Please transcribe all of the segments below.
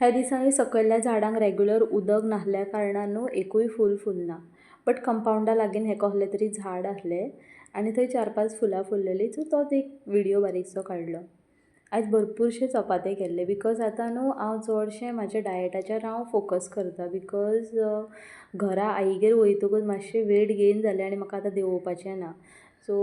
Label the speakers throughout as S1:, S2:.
S1: ह्या दिसांनी सकयल्या झाडांक रेगुलर उदक नासल्या कारणान न्हू एकूय फूल फुलना. बट कंपावंडा लागीं हें कसलें तरी झाड आसलें आनी थंय चार पांच फुलां फुल्लेलीं सो तोच एक विडियो बारीकसो काडलो आयज भरपूरशे चपाते केल्ले बिकॉज आतां न्हू हांव चडशें म्हाज्या डायटाचेर हांव फोकस करता बिकॉज घरा आईगेर वयतकूच मातशें वेट गेन जालें आनी म्हाका आतां देंवोवपाचें ना. सो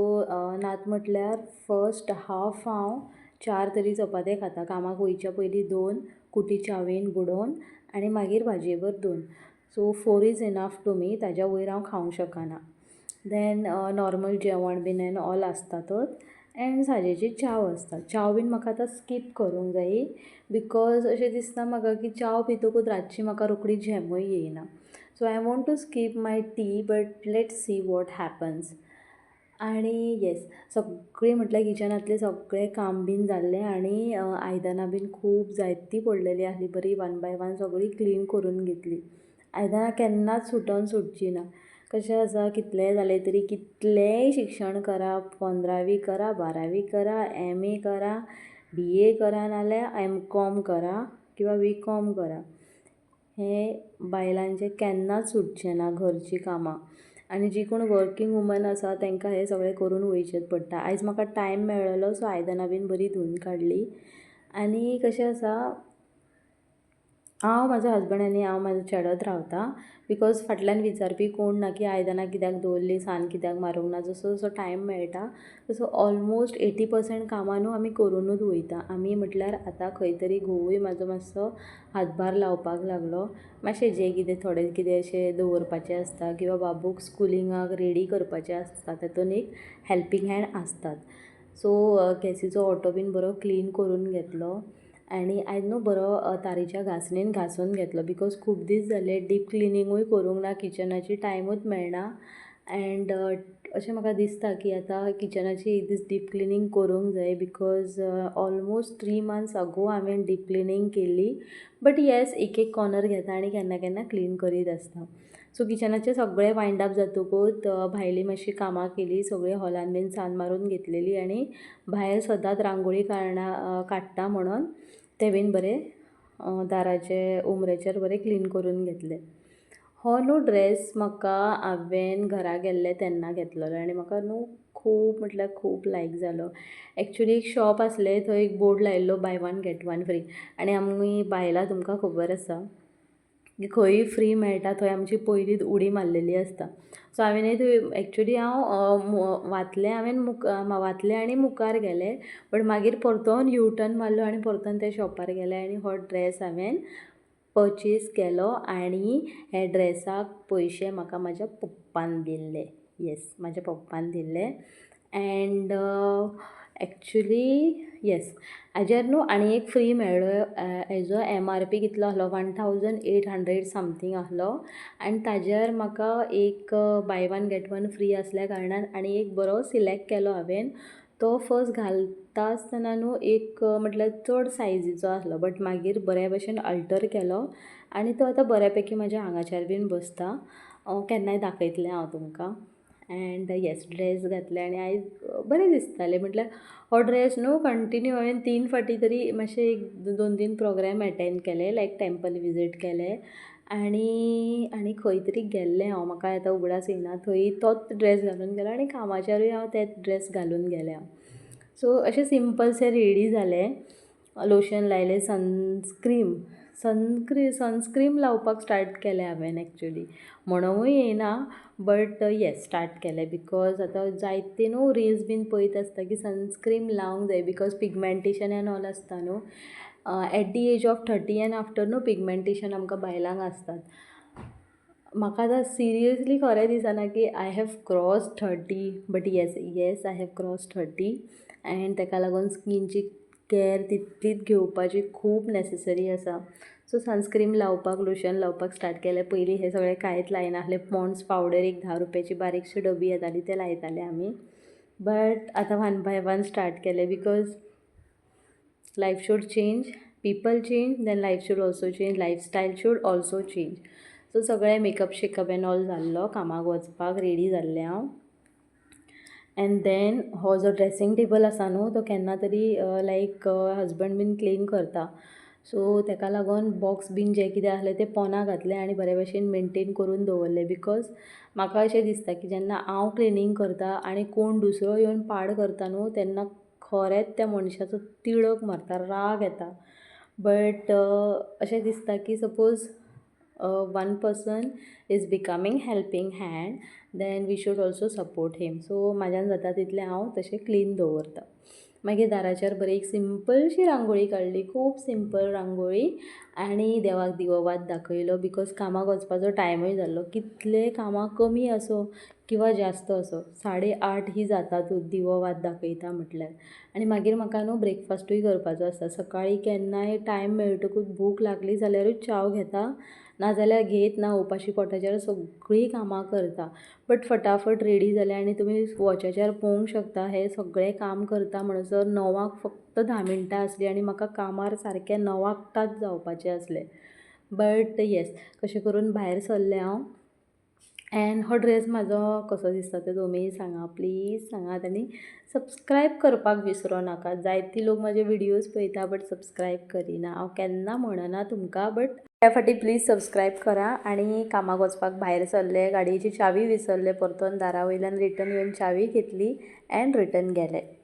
S1: नात म्हटल्यार फस्ट हाफ हांव चार तरी चपाते खाता. कामाक वयच्या पयलीं दोन कुटी चावेन बुडोवन आनी मागीर भाजयेभर दोन. So four is enough to me ताज्या वयर हांव खावंक शकना. देन नॉर्मल जेवण बीन एन ऑल आसतातच. एण्ड सांजेची च्याव आसता. च्याव बीन म्हाका आतां स्कीप करूंक जायी बिकॉज अशें दिसता म्हाका की च्याव पितकूच रातची म्हाका रोखडी झेमूय येयना so I want to skip my tea but let see what happens आनी येस सगळीं म्हटल्यार किचनांतलें सगळें काम बीन जाल्लें आनी आयदनां बीन खूब जायतीं पडलेलीं आसलीं बरी वन बाय वन सगळीं क्लीन करून घेतलीं. आयदनां केन्नाच सुटोन सुटचीं ना कशें आसा कितलेंय जालें तरी कितलेंय शिक्षण करा पंदरावी करा बारावी करा एम ए करा बी ए करा नाल्यार एम कॉम करा किंवां बी कॉम करा. हें बायलांचें केन्नाच सुटचें ना घरचीं कामां. आनी जी कोण वर्कींग वुमन आसा तांकां हें सगळें करून वयचेंच पडटा आयज म्हाका टायम मेळ्ळलो सो आयदनां बीन बरीं धुवन काडलीं आनी कशें आसा हांव म्हज्या हजबंड आनी हांव म्हाजो चेडत रावता बिकॉज फाटल्यान विचारपी कोण ना की आयदनां कित्याक दवरलीं सान कित्याक मारूंक ना. जसो जसो टायम मेळटा तसो ऑलमोस्ट एटी पर्संट कामां न्हू आमी करुनूच वयता. आमी म्हटल्यार आतां खंय तरी घोवूय म्हाजो मातसो हातभार लावपाक लागलो. मातशें जें कितें थोडें कितें अशें दवरपाचें आसता किंवां बाबूक स्कुलिंगाक रेडी करपाचें आसता तातूंत एक हेल्पींग हँड आसतात. सो गॅसीचो ओटो बीन बरो क्लीन करून घेतलो. आनी आयज न्हू बरो तारेच्या घासणीन घासून घेतलो. बिकॉज खूब दीस जाले डीप क्लिनिंगूय करूंक ना किचनाची टायमूच मेळना. एण्ड अशें म्हाका दिसता की आतां किचनाची एक दीस डीप क्लिनींग करूंक जाय because almost three months ago हांवें डीप क्लिनींग केल्ली बट येस एक एक कॉर्नर घेता आनी केन्ना केन्ना क्लीन करीत आसता सो किचनाचें सगळें वायंड अप जातकूत भायलीं मातशीं कामां केलीं सगळीं हॉलान बीन सान मारून घेतलेली आनी भायर सदांच रांगोळी काडना काडटा म्हणून. ते बीन बरें दाराचे उमरेचेर बरें क्लीन करून घेतलें. हो न्हू ड्रेस म्हाका हांवें घरा गेल्लें तेन्ना घेतलेलो आनी म्हाका न्हू खूब म्हटल्यार खूब लायक जालो एक्चुली एक शॉप आसलें थंय एक बोर्ड लायिल्लो buy one get one free आनी आमी बायलां तुमकां खबर आसा खंयी फ्री मेळटा थंय आमची पयलींच उडी मारलेली आसता. सो हांवें थंय एक्चुली हांव वाचलें हांवें मुख वाचलें आनी मुखार गेलें बट मागीर परतोन यू टर्न मारलो आनी परतोन त्या शॉपार गेलें आनी हो ड्रेस हांवें पर्चेस केलो आनी हे ड्रेसाक पयशे म्हाका म्हाज्या पप्पान दिल्ले. येस म्हाज्या पप्पान दिल्ले. एण्ड एक्चुली येस हाजेर न्हू आनी एक फ्री मेळ्ळो हेजो एम आर पी कितलो आसलो one thousand eight hundred something आसलो आनी ताजेर म्हाका एक buy one get one free आसल्या कारणान आनी एक बरो सिलेक्ट केलो हांवें तो फर्स्ट घालता आसतना न्हू एक म्हटल्यार चड सायजीचो आसलो बट मागीर बऱ्या भशेन अल्टर केलो. आनी तो आतां बऱ्या पैकी म्हाज्या आंगाचेर बीन बसता. केन्नाय दाखयतलें हांव तुमकां. एण्ड येस ड्रेस घातले आनी आयज बरें दिसतालें म्हटल्यार हो ड्रेस न्हू कंटिन्यू हांवें तीन फाटी तरी मातशें एक दोन तीन प्रोग्राम एटेंड केले लायक टेंपल विजीट केले. आनी आनी खंय तरी गेल्लें हांव. म्हाका आतां उगडास येयना थंय तोच ड्रेस घालून गेलो आनी कामाचेरूय हांव तेच ड्रेस घालून गेलें हांव. सो अशें सिंपलशें रेडी जालें लोशन लायलें सनस्क्रीम सनक्री सनस्क्रीम लावपाक स्टार्ट केलें हांवें एक्चुली म्हणूय येयना बट येस स्टार्ट केलें बिकॉज आतां जायते न्हू रिल्स बीन पळयत आसता की सनस्क्रीम लावंक जाय बिकॉज पिगमेंटेशन एन ऑल आसता न्हू. At the age of thirty and after न्हू पिगमेंटेशन आमकां बायलांक आसतात. म्हाका आतां सिरियसली खरें दिसना की I have cross thirty but yes yes I have cross thirty and ताका लागून स्किनची कॅर तितलीच घेवपाची खूब नेसेसरी आसा. सो सनस्क्रीम लावपाक लोशन लावपाक स्टार्ट केलें पयलीं हें सगळें कांयच लायनासलें पॉन्ड्स पावडर एक धा रुपयाची बारीकशी डबी येताली ते लायताले आमी बट आतां वन बाय वन स्टार्ट केलें because life should change people change then life should also change lifestyle should also change so सगळें मेकअप शेकअप एन ऑल जाल्लो कामाक वचपाक रेडी जाल्लें हांव एन्ड देन हो जो ड्रेसींग टेबल आसा न्हू तो केन्ना तरी लायक हजबंड बीन क्लीन करता. सो ताका लागून बॉक्स बीन जें कितें आसलें तें पोंदा घातलें आनी बरे भशेन मेनटेन करून दवरलें बिकॉज म्हाका अशें दिसता की जेन्ना हांव क्लिनींग करता आनी कोण दुसरो येवन पाड करता न्हू तेन्ना खरेंच त्या मनशाचो तिडक मारता राग येता. बट अशें दिसता की suppose one person is becoming helping hand then we should also support him so म्हाज्यान जाता तितलें हांव तशें क्लीन दवरतां. मागीर दाराचेर बरी एक सिंपलशी रांगोळी काडली खूब सिंपल रांगोळी. आनी देवाक दिवो वात दाखयलो बिकॉज कामाक वचपाचो टायमूय जाल्लो कितले कामां कमी आसूं किंवां जास्त असो साडे आठ ही जातातूच दिवो वात दाखयता म्हटल्यार आनी मागीर म्हाका न्हू ब्रेकफास्टूय करपाचो आसता. सकाळीं केन्नाय टायम मेळटकूच भूक लागली जाल्यारूच च्याव घेता. नाजाल्यार घेत ना उपाशी पोटाचेर सगळीं कामां करता. बट फटाफट रेडी जालें आनी तुमी वॉचाचेर पळोवंक शकता हें सगळें काम करता म्हणसर णवाक फक्त धा मिनटां आसलीं आनी म्हाका कामार सारकें णवाक टाच जावपाचें आसलें. बट येस कशें करून भायर सरलें हांव. एन्ड हो ड्रेस म्हाजो कसो दिसता तो तुमी सांगा प्लीज सांगात आनी सबस्क्रायब करपाक विसरो नाका. जायती लोक म्हाजे विडियोज पळयता बट सबस्क्रायब करिना. हांव केन्ना म्हणना तुमकां बट त्या प्लीज सबस्क्राईब करा आनी कामाक वचपाक भायर सरले गाडयेची चावी विसरले परतून दारा वयल्यान रिटर्न येवन चावी घेतली अँड रिटर्न गेले.